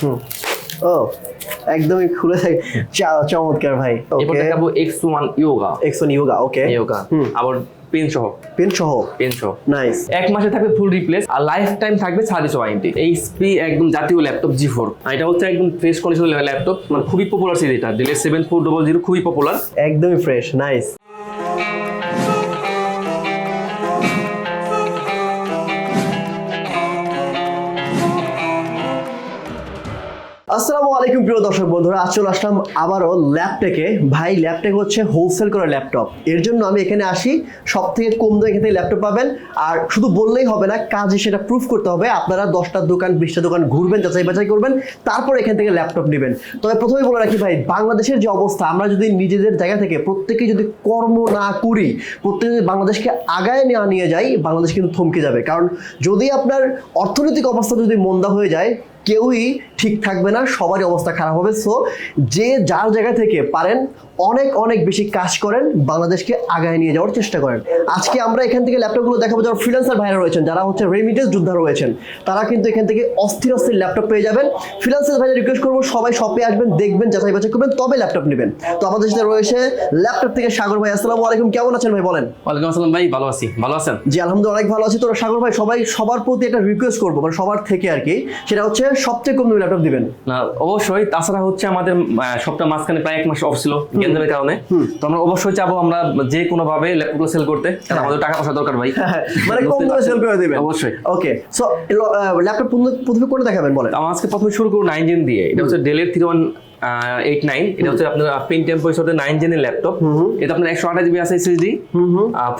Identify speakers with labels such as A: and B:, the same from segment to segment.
A: হুম। ও একদমই খুলে থাকে চমৎকার ভাই
B: এরপর দেখাবো এক্স ওয়ান ইয়োগা
A: এক্সন ইয়োগা ওকে
B: ইয়োগা আবার পেন সহ।
A: পেন সহ?
B: পেন সহ।
A: নাইস
B: এক মাসে থাকবে ফুল রিপ্লেস আর লাইফ টাইম থাকবে সার্ভিস ওয়ারেন্টি এইচপি একদম জাতীয় ল্যাপটপ জি ফোর এটা হচ্ছে একদম ফ্রেশ কন্ডিশন ল্যাপটপ মানে খুবই পপুলার সিরিজ এটা। ডিলে সেভেন ফোর ডবল জিরো খুবই পপুলার
A: একদমই ফ্রেশ নাইস আসসালামু আলাইকুম প্রিয় দর্শক বন্ধুরা, আজ চলে আসলাম আবারও ল্যাপটেকে ভাই ল্যাপটেক হচ্ছে হোলসেল করা ল্যাপটপ এর জন্য আমি এখানে আসি সব থেকে কম দামে এখান থেকে ল্যাপটপ পাবেন। আর শুধু বললেই হবে না, কাজে সেটা প্রুফ করতে হবে, আপনারা দশটা দোকান, বিশটা দোকান ঘুরবেন, যাচাই বাছাই করবেন, তারপর এখান থেকে ল্যাপটপ নেবেন। তবে প্রথমেই বলে রাখি ভাই, বাংলাদেশের যে অবস্থা, আমরা যদি নিজেদের জায়গা থেকে প্রত্যেকে যদি কর্ম না করি, প্রত্যেকে যদি বাংলাদেশকে আগায় নেওয়া নিয়ে যাই, বাংলাদেশ কিন্তু থমকে যাবে। কারণ যদি আপনার অর্থনৈতিক অবস্থা যদি মন্দা হয়ে যায় কেউই ঠিক থাকবে না সবারই অবস্থা খারাপ হবে। সো যে যার জায়গা থেকে পারেন অনেক অনেক বেশি কাজ করেন বাংলাদেশকে আগায় নিয়ে যাওয়ার চেষ্টা করেন। আজকে আমরা এখান থেকে ল্যাপটপগুলো দেখাবো যারা ফ্রিল্যান্সার ভাইরা রয়েছেন যারা হচ্ছে রেমিটেন্স যোদ্ধা রয়েছেন তারা কিন্তু এখান থেকে অস্থির অস্থির ল্যাপটপ পেয়ে যাবেন। ফ্রিল্যান্সার ভাইরা রিকোয়েস্ট করব সবাই শপে আসবেন দেখবেন যাচাই বাছাই করবেন তবে ল্যাপটপ নেবেন। তো আমাদের সাথে রয়েছে ল্যাপটপ থেকে সাগর ভাই আসসালামু আলাইকুম কেমন আছেন ভাই বলেন?
B: ওয়ালাইকুম আসসালাম ভাই ভালো আছি ভালো আছেন?
A: জি আলহামদুলিল্লাহ অনেক ভালো আছি। তো সাগর ভাই সবাই সবার প্রতি একটা রিকোয়েস্ট করব মানে সবার থেকে আর কি। সেটা হচ্ছে সবচেয়ে কম দামি ল্যাপটপ দিবেন?
B: না অবশ্যই। তাছাড়া হচ্ছে আমাদের সপ্তাহ মাঝখানে প্রায় এক মাস অফ ছিল গেঞ্জামের কারণে। তো আমরা অবশ্যই চাবো আমরা যে কোনো ভাবে ল্যাপটপগুলো সেল করতে। কারণ আমাদের টাকা পয়সা দরকার ভাই।
A: মানে কম দামে সেল করে দিবেন।
B: অবশ্যই।
A: ওকে সো ল্যাপটপ প্রথমে কোনটা দেখাবেন বলেন?
B: আজকে প্রথমে শুরু করুন নাইন জেন দিয়ে। এটা হচ্ছে ডেলের থ্রি ওয়ান এইট নাইন এটা হচ্ছে আপনার পেন টেম্পোর সাথে নাইন জেনের ল্যাপটপ এটা আপনার একশো আঠাশ জিবি আছে এসএসডি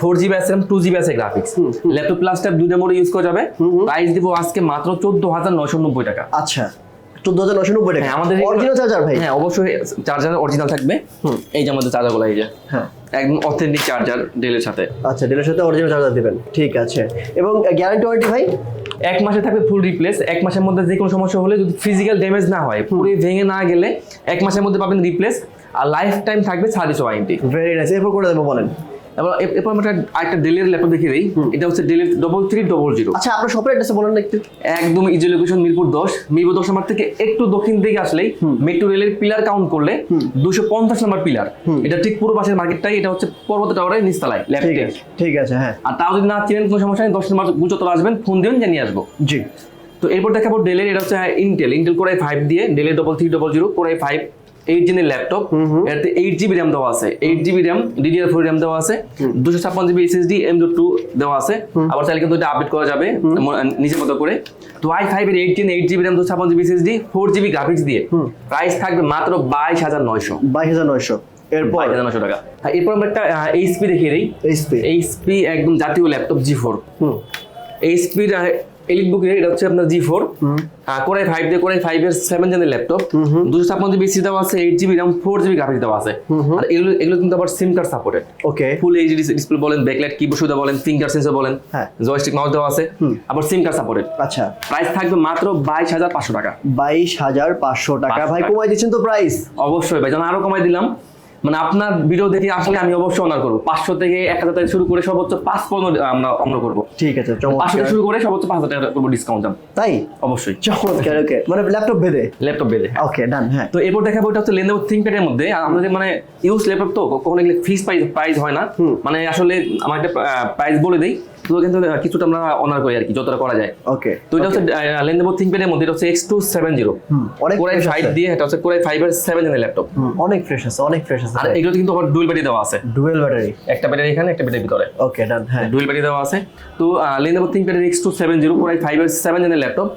B: ফোর জিবি আছে টু জিবি আছে গ্রাফিক্স ল্যাপটপ প্লাসটা দুইটা মোডে ইউজ করা যাবে। প্রাইস দিব আজকে মাত্র চোদ্দ হাজার নয়শো নব্বই টাকা।
A: আচ্ছা চোদ্দ হাজার নশো নব্বই টাকা।
B: হ্যাঁ, আমাদের
A: অরিজিনাল চার্জার ভাই?
B: হ্যাঁ অবশ্যই চার্জার অরিজিনাল থাকবে। এই যে আমাদের চার্জারগুলো এই যে।
A: হ্যাঁ।
B: একদম অথেন্টিক চার্জার ডেলের সাথে।
A: আচ্ছা ডেলের সাথে অরিজিনাল চার্জার দিবেন। ঠিক আছে। এবং গ্যারান্টি ওয়ারেন্টি ভাই?
B: এক মাসে থাকবে ফুল রিপ্লেস এক মাসের মধ্যে যে কোনো সমস্যা হলে যদি ফিজিক্যাল ড্যামেজ না হয় পুরো ভেঙে না গেলে এক মাসের মধ্যে পাবেন রিপ্লেস আর লাইফ টাইম থাকবে সার্ভিস ওয়ারেন্টি
A: ভেরি নাইস এরপর করে দেবো বলেন।
B: এবার এরপর আমরা একটা- ডেলের ল্যাপটপ দেখিয়ে দিই। এটা হচ্ছে ডেলের ডবল থ্রি ডবল জিরো
A: আচ্ছা আপনার শপের অ্যাড্রেস বলেন না একটু।
B: একদম ইজি লোকেশন মিরপুর দশ। মিরপুর দশ নম্বর থেকে একটু দক্ষিণ দিকে আসলেই মেট্রো রেলের পিলার কাউন্ট করলে দুশো পঞ্চাশ নম্বর পিলার এটা ঠিক পুরো পাশের মার্কেটটাই এটা হচ্ছে পর্বত টাওয়ারের নিচতলায়
A: ঠিক
B: ল্যাপটপ
A: আছে ঠিক আছে হ্যাঁ।
B: আর তাও যদি না চিনেন কোনো সমস্যা নেই দশ নম্বর গুজতলা আসবেন ফোন দিবেন জানিয়ে আসব।
A: জি।
B: তো এরপর দেখাবো ডেলের এটা হচ্ছে ইন্টেল ইন্টেল কোরাই ফাইভ দিয়ে ডেলের double three double zero core i five eight জেনের laptop এটাতে এইট জিবি র্যাম দেওয়া আছে। Eight GB RAM DDR four RAM দেওয়া আছে। দুশো ছাপ্পান্ন জিবি এসএসডি এম টু দেওয়া আছে। আবার চাইলে কিন্তু এটা আপডেট করা যাবে নিজের মতো করে। তো আই ফাইভ এর এইট এইট জিবি র্যাম দুশো ছাপ্পান্ন GB SSD four GB graphics দিয়ে। প্রাইস থাকবে মাত্র বাইশ হাজার নয়শো।
A: বাইশ হাজার নয়শো। এরপর?
B: নয়শো টাকা। এরপর আমরা একটা এইচপি দেখিয়ে দিই।
A: এইচপি
B: এইচপি একদম জাতীয় ল্যাপটপ জি ফোর এইচপির এলিট বুক এটা হচ্ছে আপনার G four core i five দিয়ে কোরাই ফাইভ এর সেভেন জেনের ল্যাপটপ দুশো ছাপ্পান্ন জিবি দেওয়া আছে eight GB RAM four GB graphics দেওয়া আছে। আর এগুলো এগুলো কিন্তু আবার SIM card supported
A: okay
B: full HD display বলেন ব্যাকলাইট কিবোর্ড সুবিধা বলেন ফিঙ্গার সেন্সর বলেন
A: হ্যাঁ।
B: জয়স্টিক মাউস দেওয়া আছে আবার সিম কার্ড সাপোর্টেড
A: আচ্ছা।
B: প্রাইস থাকবে মাত্র বাইশ হাজার পাঁচশো টাকা।
A: বাইশ হাজার পাঁচশো টাকা। ভাই কমাই দিচ্ছেন তো প্রাইস
B: অবশ্যই ভাই যেন আরও কমাই দিলাম। মানে আপনার ভিডিও দেখে আসলে আমি অবশ্যই অনার করব। পাঁচশো থেকে এক হাজার থেকে শুরু করে সর্বোচ্চ পাঁচ পনেরো আমরা অনার করব।
A: ঠিক আছে
B: পাঁচশো থেকে শুরু করে সর্বোচ্চ পাঁচ হাজার টাকা করব ডিসকাউন্ট দাম।
A: তাই?
B: অবশ্যই।
A: চমৎকার ওকে মানে ল্যাপটপ ভেদে
B: ল্যাপটপ বেঁধে
A: ওকে ডান হ্যাঁ।
B: তো এরপর দেখাবো এটা হচ্ছে লেনোভো থিঙ্কপ্যাডের মধ্যে আর আমাদের মানে ইউজ ল্যাপটপ তো কখনো ফিক্স প্রাইস প্রাইস হয় না। মানে আসলে আমার একটা প্রাইস বলে দেই। তো কিন্তু কিছুটা আমরা অনার করি আর কি যতটা করা যায়।
A: ওকে
B: তো এটা হচ্ছে লেনোভো থিঙ্কপ্যাডের মধ্যে এটা হচ্ছে এক্স টু সেভেন জিরো
A: অনেক
B: কোরাই ফাইভ দিয়ে এটা হচ্ছে কোরাই ফাইভ এর সেভেন জেনের ল্যাপটপ
A: অনেক ফ্রেশ আছে অনেক ফ্রেশ আছে।
B: আর এগুলো কিন্তু আবার ডুয়েল ব্যাটারি দেওয়া আছে।
A: ডুয়েল ব্যাটারি
B: একটা ব্যাটারি এখানে একটা ব্যাটারি ভিতরে।
A: ওকে ডান হ্যাঁ।
B: ডুয়েল ব্যাটারি দেওয়া আছে। তো Lenovo ThinkPad X two seven zero core i five এর সেভেন জেনের ল্যাপটপ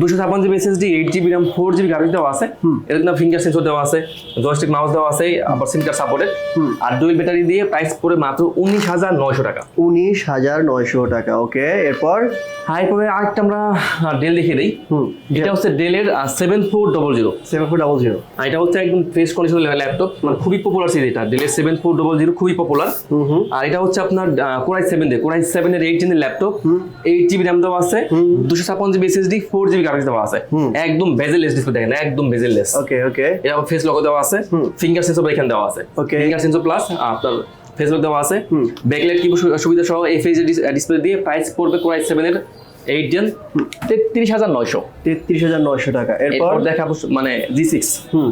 B: দুশো ছাপ্পান্ন GB SSD eight GB RAM four GB graphics দেওয়া আছে। এর কিন্তু ফিঙ্গার সেন্সর দেওয়া আছে জয়স্টিক মাউস দেওয়া আছে আবার সিম কার্ড সাপোর্টেড আর ডুয়েল ব্যাটারি দিয়ে প্রাইস পড়ে মাত্র উনিশ হাজার নয়শো টাকা।
A: উনিশ হাজার নয়শো টাকা ওকে? এরপর?
B: হাই আরেকটা আমরা ডেল দেখিয়ে দিই। এটা হচ্ছে ডেলের seven four double zero
A: seven four double zero
B: এটা হচ্ছে একদম ফ্রেশ কন্ডিশন ল্যাপটপ মানে খুবই পপুলার সিরিজ এটা। ডেলের সেভেন ফোর ডবল জিরো খুবই পপুলার আর এটা হচ্ছে আপনার কোরাই সেভেন দিয়ে কোরাই সেভেন এর এইট জেনের ল্যাপটপ এইট জিবি র্যাম দেওয়া আছে দুশো ছাপ্পান্ন GB SSD four GB graphics দেওয়া আছে। একদম বেজেলেস ডিসপ্লে দেখেন একদম বেজেলেস
A: ওকে ওকে
B: এটা ফেস লগো দেওয়া আছে ফিঙ্গার সেন্সর এখানে দেওয়া আছে।
A: Okay.
B: ফিঙ্গার সেন্সর প্লাস আপনার ফেস লক দেওয়া আছে। ব্যাকলাইট কি সুবিধা সহ এফএইচ ডিসপ্লে দিয়ে প্রাইস পড়বে কোরাই সেভেন এর এইট জেন তেত্রিশ হাজার নয়শো।
A: তেত্রিশ হাজার নয়শো টাকা। এরপর?
B: দেখাবো মানে জি সিক্স
A: হুম।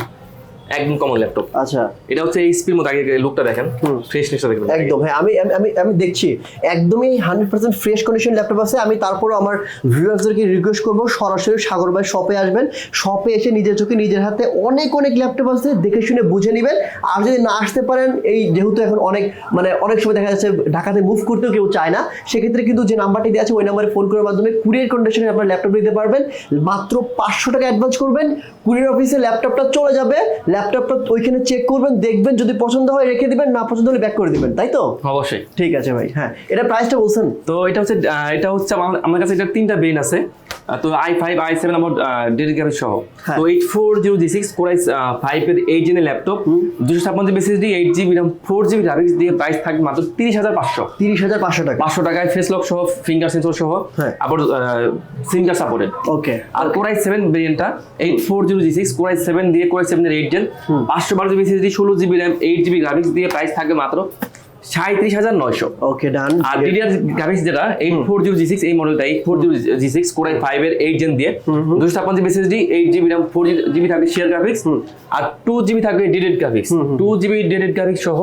B: একদম কমন ল্যাপটপ
A: আচ্ছা।
B: এটা হচ্ছে এইচপির মধ্যে আগে লুকটা দেখেন। ফ্রেশনেসটা দেখবেন।
A: একদম হ্যাঁ আমি আমি- আমি আমি দেখছি। একদমই hundred percent fresh condition laptop আছে। আমি তারপরও আমার ভিউয়ার্সদেরকে রিকোয়েস্ট করব সরাসরি সাগর ভাই শপে আসবেন। শপে এসে নিজের চোখে নিজের হাতে অনেক অনেক ল্যাপটপ আছে দেখে শুনে বুঝে নেবেন। আর যদি না আসতে পারেন এই যেহেতু এখন অনেক মানে অনেক সময় দেখা যাচ্ছে ঢাকাতে মুভ করতেও কেউ চায় না সেক্ষেত্রে কিন্তু যে নাম্বারটি দেওয়া আছে ওই নাম্বারে ফোন করার মাধ্যমে কুরিয়ার কন্ডিশনে আপনার ল্যাপটপ দিতে পারবেন। মাত্র পাঁচশো টাকা অ্যাডভান্স করবেন। কুরিয়ার অফিসে ল্যাপটপটা চলে যাবে। ল্যাপটপটা ওইখানে চেক করবেন দেখবেন যদি পছন্দ হয় রেখে দিবেন না পছন্দ হলে ব্যাক করে দিবেন তাই তো?
B: অবশ্যই।
A: ঠিক আছে ভাই হ্যাঁ এটা প্রাইসটা বলছেন?
B: তো এটা হচ্ছে এটা হচ্ছে আমার কাছে এটা তিনটা বেন আছে। তো আই ফাইভ আই সেভেন আমার ডেডিকেটেড সহ।
A: হ্যাঁ।
B: তো eight four zero G six core i five এর এইট জেনের ল্যাপটপ দুশো ছাপ্পান্ন GB SSD eight GB RAM four GB graphics দিয়ে প্রাইস থাকবে মাত্র তিরিশ হাজার পাঁচশো।
A: তিরিশ হাজার পাঁচশো টাকা।
B: পাঁচশো টাকায় ফেস লক সহ ফিঙ্গার সেন্সর সহ
A: হ্যাঁ।
B: আবার সিম কার্ড সাপোর্টেড
A: ওকে
B: আর core i seven ভেরিয়েন্টটা eight four zero G six core i seven দিয়ে কোরাই সেভেন এর এইট জেন পাঁচশো বারো জিবি এসএসডি ষোলো GB RAM eight GB graphics দিয়ে প্রাইস থাকবে মাত্র সাঁত্রিশ হাজার নয়শো।
A: ওকে ডান
B: আর ডিডিআর গ্রাফিক্স যেটা eight four zero G six এই মডেলটা eight four zero G six core i five এর এইট জেন দিয়ে। দুশো ছাপ্পান্ন GB SSD eight GB RAM four GB থাকবে শেয়ার গ্রাফিক্স আর টু জিবি থাকবে ডেডেড গ্রাফিক্স টু জিবি ডেডেড গ্রাফিক্স সহ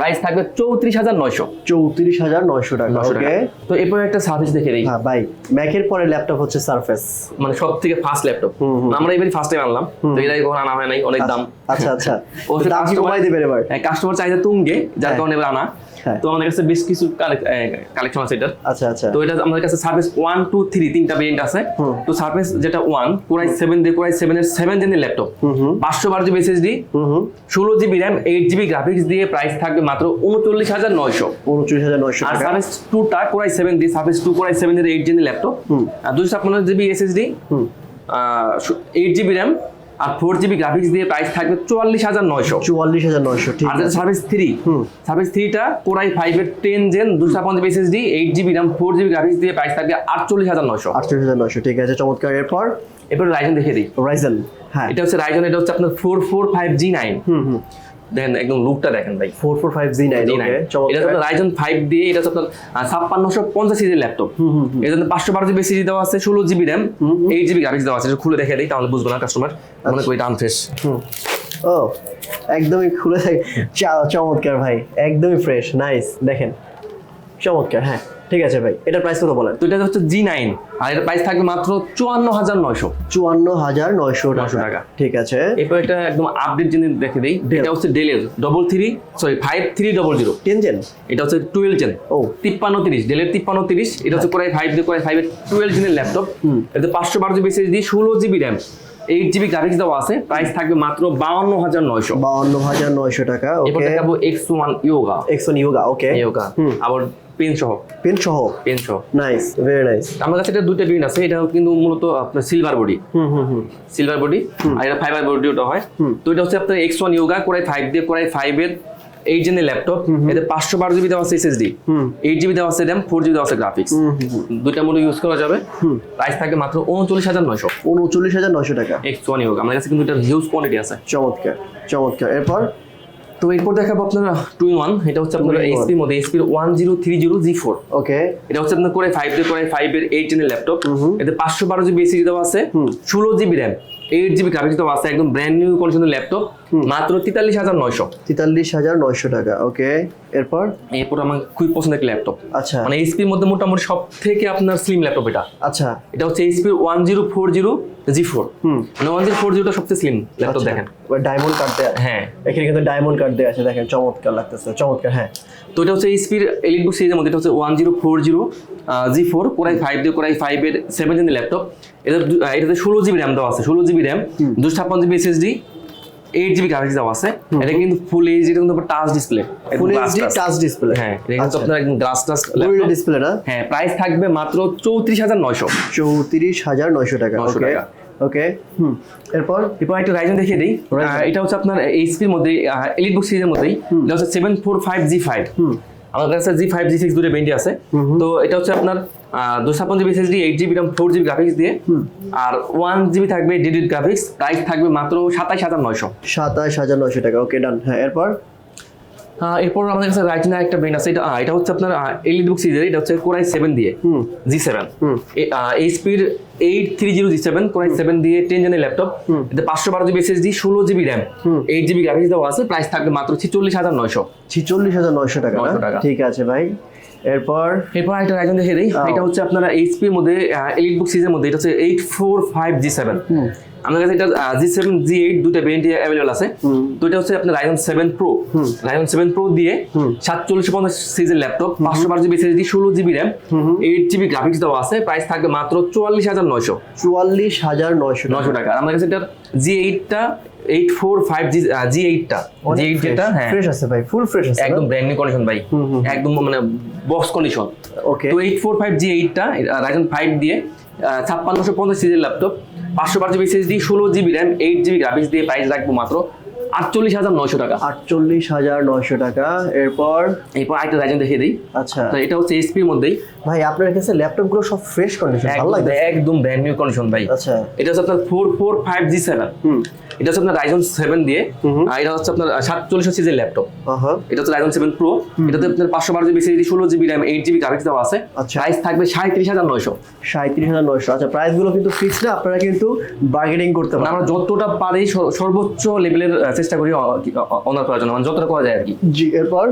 B: প্রাইস থাকবে চৌত্রিশ হাজার নয়শো।
A: চৌত্রিশ হাজার নয়শো টাকা ওকে
B: তো এরপরে একটা সার্ভিস দেখে দিই
A: হ্যাঁ ভাই ম্যাকের পরে ল্যাপটপ হচ্ছে সার্ফেস
B: মানে সব থেকে ফার্স্ট ল্যাপটপ আমরা এবারে ফার্স্ট টাইম আনলাম। তো এটা কখন আনা হয় নাই অনেক দাম।
A: আচ্ছা আচ্ছা। দাম কমাই দেবে এবার?
B: কাস্টমার চাহিদা তুঙ্গে যার
A: হ্যাঁ।
B: কারণে এবার আনা।
A: হ্যাঁ।
B: তো আমাদের কাছে বেশ কিছু কালেকশন আছে এটার
A: আচ্ছা আচ্ছা।
B: তো এটা আমাদের কাছে সার্ভিস ওয়ান টু থ্রি তিনটা ভেরিয়েন্ট আছে। তো সার্ভিস যেটা ওয়ান কোরাই সেভেন দিয়ে কোরাই সেভেন এর সেভেন জেনের ল্যাপটপ পাঁচশো বারো জিবি এসএসডি
A: হুম হুম।
B: ষোলো GB RAM eight GB graphics দিয়ে প্রাইস থাকবে মাত্র উনচল্লিশ হাজার নয়শো।
A: উনচল্লিশ হাজার নয়শো
B: আর সার্ভিস টুটা কোরাই সেভেন দিয়ে service two core i seven এর এইট জেনের ল্যাপটপ আর দুশো ছাপ্পান্ন GB SSD
A: hmm.
B: Eight GB RAM আর ফোর জিবি গ্রাফিক্স দিয়ে প্রাইস থাকবে চুয়াল্লিশ হাজার নয়শো।
A: চুয়াল্লিশ হাজার নয়শো ঠিক
B: আর
A: আছে।
B: Service three. সার্ভিস থ্রিটা কোরাই ফাইভের টেন জেন দুশো GB SSD eight GB RAM four GB graphics দিয়ে প্রাইস থাকবে আটচল্লিশ হাজার নয়শো।
A: আটচল্লিশ হাজার নয়শো ঠিক আছে চমৎকার। এরপর?
B: এরপর রাইজন দেখে দিই।
A: রাইজেন হ্যাঁ।
B: এটা হচ্ছে রাইজন এটা হচ্ছে আপনার four four five G nine
A: hmm hmm.
B: দেখেন একদম লুকটা দেখেন ভাই।
A: Four four five G nine
B: এটা আপনার রাইজন ফাইভ দিয়ে এটা আপনার ছাপ্পান্নশো পঞ্চাশ সিজির ল্যাপটপ জন্য পাঁচশো বারো জিবি সিজি দেওয়া আছে ষোলো GB RAM eight GB graphics দেওয়া আছে। এটা খুলে দেখে দিই তাহলে বুঝব না কাস্টমার মনে করি এটা আনফ্রেশ
A: ও একদমই খুলে থাকে চমৎকার ভাই একদমই ফ্রেশ নাইস দেখেন। চমৎকার হ্যাঁ। ঠিক আছে ভাই এটার প্রাইস কত বলেন?
B: তো এটা হচ্ছে জি নাইন আর এটার প্রাইস থাকবে মাত্র চুয়ান্ন হাজার নয়শো।
A: চুয়ান্ন হাজার নয়শো
B: নয়শো
A: টাকা। ঠিক আছে।
B: এরপর এটা একদম আপডেট জিনিস দেখে দিই। এটা হচ্ছে ডেলের double three sorry five three double zero
A: ten gen
B: এটা হচ্ছে টুয়েলভ জেন
A: ও।
B: তিপ্পান্ন তিরিশ ডেলের তিপ্পান্ন তিরিশ এটা হচ্ছে কোরাই ফাইভ দিয়ে কোরাই ফাইভের টুয়েলভ জিনের ল্যাপটপ। এতে পাঁচশো বারো জিবি এসএসডি ষোলো GB RAM eight GB graphics দেওয়া আছে। প্রাইস থাকবে মাত্র বাউন্ন হাজার নয়শো।
A: বাউন্ন হাজার নয়শো টাকা ওকে
B: দেখাবো এক্স ওয়ান ইয়োগা
A: এক্সন ইয়োগা ওকে
B: ইয়োগা আবার পেন সহ।
A: পেন সহ?
B: পেন সহ।
A: নাইস ভেরি নাইস
B: আমার কাছে এটা দুইটা পেন আছে এটা কিন্তু মূলত আপনার সিলভার বডি
A: হুম হুম হুম।
B: সিলভার বডি আর এটা ফাইবার বডি ওটা হয়। তো এটা হচ্ছে আপনার X one Yoga core i five দিয়ে কোরাই ফাইভ এর এইট জেনের ল্যাপটপ এতে পাঁচশো বারো জিবি দেওয়া আছে এসএসডি এইট জিবি দেওয়া আছে র্যাম ফোর জিবি দেওয়া আছে গ্রাফিক্স। দুইটা মোডে ইউজ করা যাবে। প্রাইস থাকে মাত্র উনচল্লিশ হাজার নয়শো।
A: উনচল্লিশ হাজার নয়শো টাকা।
B: এক্স ওয়ান ইয়োগা আমাদের কাছে কিন্তু এটা হিউজ কোয়ান্টিটি আছে।
A: চমৎকার চমৎকার। এরপর?
B: তো এরপর দেখাবো আপনারা টু ইন ওয়ান এটা হচ্ছে আপনার
A: এসপি।
B: এইচপির মধ্যে এইচপির one zero three zero G four
A: okay
B: এটা হচ্ছে আপনার করে ফাইভ ডে করে ফাইভ এর এইট জেনের ল্যাপটপ। এতে পাঁচশো বারো জিবি এসি দেওয়া আছে। ষোলো GB RAM eight GB graphics দেওয়া আছে একদম ব্র্যান্ড নিউ কন্ডিশনের ল্যাপটপ মাত্র তেতাল্লিশ হাজার নয়শো।
A: তেতাল্লিশ হাজার নয়শো টাকা ওকে এরপর?
B: এরপর আমার খুবই পছন্দের একটা ল্যাপটপ
A: আচ্ছা।
B: মানে এইচপির মধ্যে মোটামুটি সব থেকে আপনার স্লিম ল্যাপটপ এটা।
A: আচ্ছা।
B: এটা হচ্ছে এইচপির one zero four zero G four
A: হুম।
B: মানে ওয়ান জিরো ফোর জিরোটা সবচেয়ে স্লিম ল্যাপটপ দেখেন।
A: ডায়মন্ড কার্ড দেয়া।
B: হ্যাঁ।
A: এখানে কিন্তু ডায়মন্ড কার্ড দেওয়া আছে দেখেন চমৎকার লাগতেছে চমৎকার হ্যাঁ।
B: তো এটা হচ্ছে এইচপির এলিট বুক সিরিজের মধ্যে এটা হচ্ছে one zero four zero G four core i five দিয়ে কোরাই ফাইভের সেভেন জেনের ল্যাপটপ এটা এটাতে ষোলো জিবি র্যাম দেওয়া আছে ষোলো জিবি র্যাম দুশো ছাপ্পান্ন GB SSD eight GB graphics দেওয়া আছে। এটা কিন্তু ফুল এইচ এটা কিন্তু touch display
A: full HD touch display
B: হ্যাঁ এটা কিন্তু
A: আচ্ছা।
B: আপনার একদম গ্লাস টাচ
A: ফুল ডিসপ্লে
B: হ্যাঁ প্রাইস থাকবে মাত্র চৌত্রিশ হাজার নয়শো।
A: চৌত্রিশ হাজার নয়শো টাকা।
B: 900
A: ওকে
B: টাকা।
A: ওকে হুম। এরপর?
B: এরপর একটা রাইজন দেখিয়ে দিই। এটা হচ্ছে আপনার এইচপির মধ্যে এলিট বুক সিরিজের মধ্যেই। এটা হচ্ছে seven four five G five আমার কাছে জি ফাইভ জি সিক্স দুটো বেন্ডি আছে। তো এটা হচ্ছে আপনার দুশো ছাপ্পান্ন GB SSD eight GB four GB graphics দিয়ে। আর ওয়ান জিবি থাকবে গ্রাফিক্স প্রাইস থাকবে মাত্র সাতাইশ হাজার নয়শো।
A: সাতাশ হাজার নয়শো টাকা। ওকে ডান হ্যাঁ এরপর?
B: এরপর আমাদের কাছে একটা ব্রেন আছে। এটা এটা হচ্ছে আপনার বুক সিরিজের এটা হচ্ছে কোরাই সেভেন দিয়ে G seven. এইচপির eight three zero G seven core i seven দিয়ে টেন জেনের ল্যাপটপ এতে পাঁচশো বারো জিবি এসএসডি ষোলো GB RAM eight GB graphics দেওয়া আছে। প্রাইস থাকবে মাত্র ছিচল্লিশ হাজার নয়শো।
A: ছিচল্লিশ হাজার নয়শো টাকা না?
B: 900 টাকা।
A: ঠিক আছে ভাই। এরপর?
B: এরপর একটা রাইজন দেখে দিই। এটা হচ্ছে আপনার এইচপির মধ্যে এইট বুক সিরিজের মধ্যে এটা হচ্ছে eight four five G seven আমাদের কাছে এটা জি সেভেন জি এইট দুটো ভেরিয়েন্ট অ্যাভেলেবল আছে। তো এটা হচ্ছে আপনার Ryzen seven pro Ryzen seven pro দিয়ে সাতচল্লিশ পঞ্চাশ সিরিজের ল্যাপটপ পাঁচশো বারো জিবি এসএসডি ষোলো GB RAM eight GB graphics দেওয়া আছে। প্রাইস থাকবে মাত্র চুয়াল্লিশ হাজার নয়শো।
A: চুয়াল্লিশ হাজার নয়শো
B: নয়শো টাকা। আমার কাছে এটা G এইটটা eight four five G G এইটটা G eight যেটা হ্যাঁ।
A: ফ্রেশ আছে ভাই ফুল ফ্রেশ আছে
B: একদম ব্র্যান্ড নিউ কন্ডিশন ভাই। একদম মানে বক্স কন্ডিশন
A: ওকে
B: তো এইট ফোর ফাইভ জি এইটটা রাইজন ফাইভ দিয়ে ছাপ্পান্নশো পঞ্চাশ সিরিজের ল্যাপটপ পাঁচশো পাঁচ জিবি এসএসডি ষোলো GB RAM eight GB graphics দিয়ে প্রাইস রাখব মাত্র আটচল্লিশ হাজার নয়শো টাকা।
A: আটচল্লিশ হাজার নয়শো টাকা। এরপর?
B: এরপর আরেকটা রাইজন দেখিয়ে দিই।
A: আচ্ছা।
B: তো এটা হচ্ছে এইচপির মধ্যেই।
A: ভাই আপনার কাছে ল্যাপটপগুলো সব ফ্রেশ কন্ডিশন ভালো
B: একদম
A: লাগে
B: একদম ব্র্যান্ড নিউ কন্ডিশন ভাই।
A: আচ্ছা।
B: এটা হচ্ছে আপনার four four five G seven এটা হচ্ছে আপনার রাইজন সেভেন দিয়ে আর এটা হচ্ছে আপনার সাতচল্লিশ সিরিজের ল্যাপটপ।
A: আহা।
B: এটা হচ্ছে রাইজন সেভেন প্রো এটাতে আপনার পাঁচশো বারো জিবি সিরিজ ষোলো GB RAM eight GB graphics দেওয়া আছে।
A: আচ্ছা।
B: প্রাইস থাকবে সাঁত্রিশ হাজার নয়শো।
A: সাঁত্রিশ হাজার নয়শো। আচ্ছা প্রাইসগুলো কিন্তু ফিক্সড না আপনারা কিন্তু বার্গেনিং করতে পারেন।
B: আমরা যতটা পারি সর্বোচ্চ লেভেলের চেষ্টা করি অনার করার জন্য মানে যতটা করা যায় আর কি।
A: জি এরপর?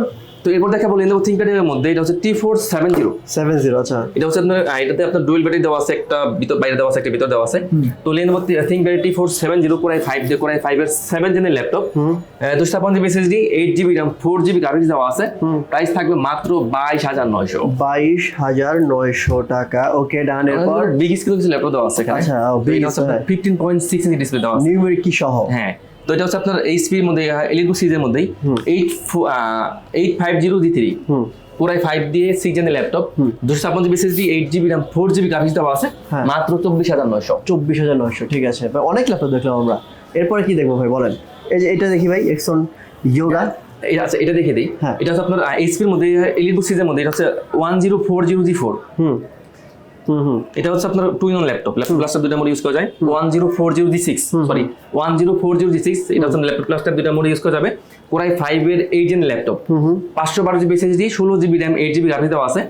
B: তো এরপর দেখা বলি ইন্দো থিঙ্কপ্যাডের মধ্যে এটা হচ্ছে T four seven zero
A: seven zero আচ্ছা।
B: এটা হচ্ছে আপনার এটাতে আপনার ডুয়েল ব্যাটারি দেওয়া আছে একটা ভিতর বাইরে দেওয়া আছে একটা ভিতর দেওয়া আছে। তো Lenovo ThinkPad T four seven zero core i five দিয়ে কোরাই ফাইভ এর সেভেন জেনের ল্যাপটপ দুশো ছাপ্পান্ন GB SSD eight GB RAM four GB graphics দেওয়া আছে। প্রাইস থাকবে মাত্র বাইশ হাজার নয়শো।
A: বাইশ হাজার নয়শো টাকা। ওকে ডান এরপর?
B: বিগ স্ক্রিন কিছু ল্যাপটপ দেওয়া আছে
A: আচ্ছা।
B: Fifteen point six inch display দেওয়া আছে।
A: নিউমেরিক কি সহ?
B: হ্যাঁ। তো এটা হচ্ছে আপনার এইচপির মধ্যে এলিটবুক সিরিজের মধ্যেই। Eight eight five zero G three পুরাই ফাইভ দিয়ে সিক্স জেনের ল্যাপটপ দুশো ছাপ্পান্ন GB SSD eight GB RAM four GB graphics দেওয়া আছে।
A: হ্যাঁ।
B: মাত্র চব্বিশ হাজার নয়শো।
A: চব্বিশ হাজার নয়শো ঠিক আছে। অনেক ল্যাপটপ দেখলাম আমরা। এরপরে কি দেখব ভাই বলেন। এই যে এটা দেখি ভাই এক্সন ইয়োগা
B: এটা আছে এটা দেখে দিই।
A: হ্যাঁ।
B: এটা হচ্ছে আপনার এইচপির মধ্যে এলিটবুক সিরিজের মধ্যে এটা হচ্ছে one zero four zero G four এটা হচ্ছে আপনার টু ইন ল্যাপটপ ল্যাপটপ প্লাসটার দুইটা মোড ইউজ করা যায়। One zero four zero G six sorry one zero four zero G six এটা হচ্ছে ল্যাপটপ প্লাসটার দুইটা মোড ইউজ করা যাবে। কোরাই ফাইভ এর এইট জেন ল্যাপটপ পাঁচশো বারো জিবি এসএসডি ষোলো GB RAM eight GB graphics দেওয়া আছে।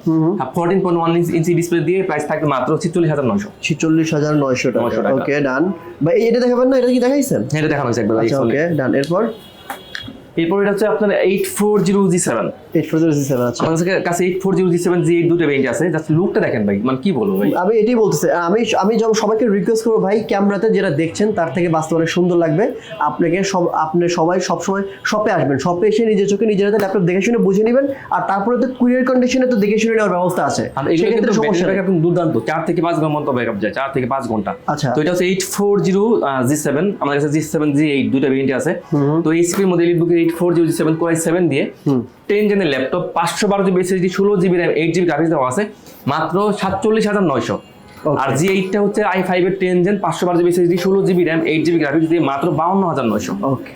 B: Fourteen point one inch display দিয়ে প্রাইস থাকবে মাত্র ছিচল্লিশ হাজার নয়শো।
A: ছিচল্লিশ হাজার নয়শো টাকা।
B: 900
A: ওকে ডান এই- এটা দেখাবেন না? এটা কি দেখাইছেন?
B: হ্যাঁ, এটা দেখানো হয়েছে একবার
A: আচ্ছা ওকে ডান এরপর?
B: এরপর এটা হচ্ছে আপনার eight four zero G seven
A: eight four zero seven
B: আমাদের কাছে eight four zero G seven G eight দুটো বেঞ্চ আছে জাস্ট লুকটা দেখেন ভাই মানে কি বলব ভাই?
A: আমি এটাই বলতেছি আমি আমি যখন সবাইকে রিকোয়েস্ট করব ভাই ক্যামেরাতে যেটা দেখছেন তার থেকে বাস্তবে অনেক সুন্দর লাগবে। আপনাকে সব আপনি সবাই সবসময় শপে আসবেন শপে এসে নিজের চোখে নিজের হাতে ল্যাপটপ দেখে শুনে বুঝে নেবেন আর তারপরে তো কুরিয়ার কন্ডিশনে তো দেখে শুনে নেওয়ার ব্যবস্থা আছে।
B: আর
A: সেক্ষেত্রে সমস্যা
B: ব্যাটারি দুর্দান্ত চার থেকে পাঁচ ঘণ্টা মতো ব্যাকআপ যায় চার থেকে পাঁচ ঘণ্টা।
A: আচ্ছা।
B: তো এটা হচ্ছে eight four zero G seven আমাদের কাছে জি সেভেন জি এইট দুইটা ভেরিয়েন্ট আছে। তো এইচপির মধ্যে এলিট বুকের eight four zero G seven core i seven দিয়ে টেন জেনের ল্যাপটপ পাঁচশো বারো জিবি এসএসডি ষোলো GB RAM eight GB graphics দেওয়া আছে, মাত্র সাতচল্লিশ হাজার নয়শো. আর জি এইটটা হচ্ছে আই ফাইভ এর টেন জেন পাঁচশো বারো জিবি এসএসডি ষোলো GB RAM eight GB graphics দিয়ে মাত্র বাউন্ন হাজার নয়শো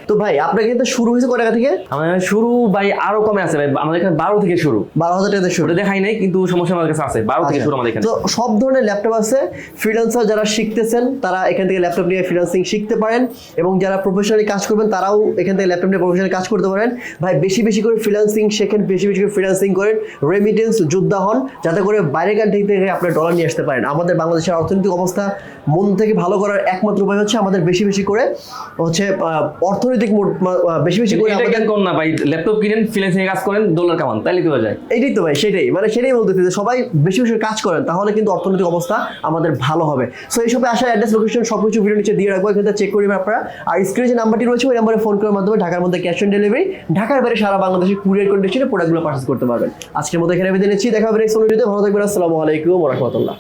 A: তো ভাই আপনার কিন্তু শুরু হয়েছে কয় টাকা থেকে?
B: আমাদের শুরু ভাই আরও কমে আছে ভাই আমাদের এখানে বারো থেকে শুরু।
A: বারো হাজার টাকা শুরু।
B: দেখাই নাই কিন্তু সমস্যা আমাদের কাছে আছে বারো থেকে
A: আচ্ছা।
B: শুরু আমাদের এখানে।
A: তো সব ধরনের ল্যাপটপ আছে ফ্রিল্যান্সার যারা শিখতেছেন তারা এখান থেকে ল্যাপটপ নিয়ে ফ্রিল্যান্সিং শিখতে পারেন এবং যারা প্রফেশনালি কাজ করবেন তারাও এখান থেকে ল্যাপটপ নিয়ে প্রফেশনালি কাজ করতে পারেন। ভাই বেশি বেশি করে ফ্রিল্যান্সিং শেখেন বেশি বেশি করে ফ্রিল্যান্সিং করেন রেমিটেন্স যোদ্ধা হন যাতে করে বাইরের কান্ট্রি থেকে আপনার ডলার নিয়ে আসতে পারেন। আমাদের বাংলাদেশের অর্থনৈতিক অবস্থা মন থেকে ভালো করার একমাত্র উপায় হচ্ছে আমাদের বেশি বেশি করে হচ্ছে অর্থনৈতিক বেশি বেশি করে আমাদের
B: কেন না ভাই? ল্যাপটপ কিনেন ফ্রিল্যান্সিং কাজ করেন ডলার কামান তাইলে তো হয়ে যায়।
A: এইটাই তো ভাই সেটাই। মানে সেটাই বলতেছি যে সবাই বেশি বেশি কাজ করেন তাহলে কিন্তু অর্থনৈতিক অবস্থা আমাদের ভালো হবে। সো এই সবে আসার অ্যাড্রেস লোকেশন সব কিছু ভিডিও নিচে দিয়ে রাখব এখান থেকে চেক করবেন আপনারা। আর স্ক্রিনে যে নাম্বারটি রয়েছে ওই নাম্বারে ফোন করার মাধ্যমে ঢাকার মধ্যে ক্যাশ অন ডেলিভারি ঢাকার বাইরে সারা বাংলাদেশে কুরিয়ার কন্ডিশনে প্রোডাক্টগুলো পার্চেস করতে পারবেন। আজকের মতো এখানে বিদায় নিচ্ছি দেখা হবে নেক্সট ভিডিওতে ভালো থাকবেন আসসালামু আলাইকুম রহমতুল্লাহ।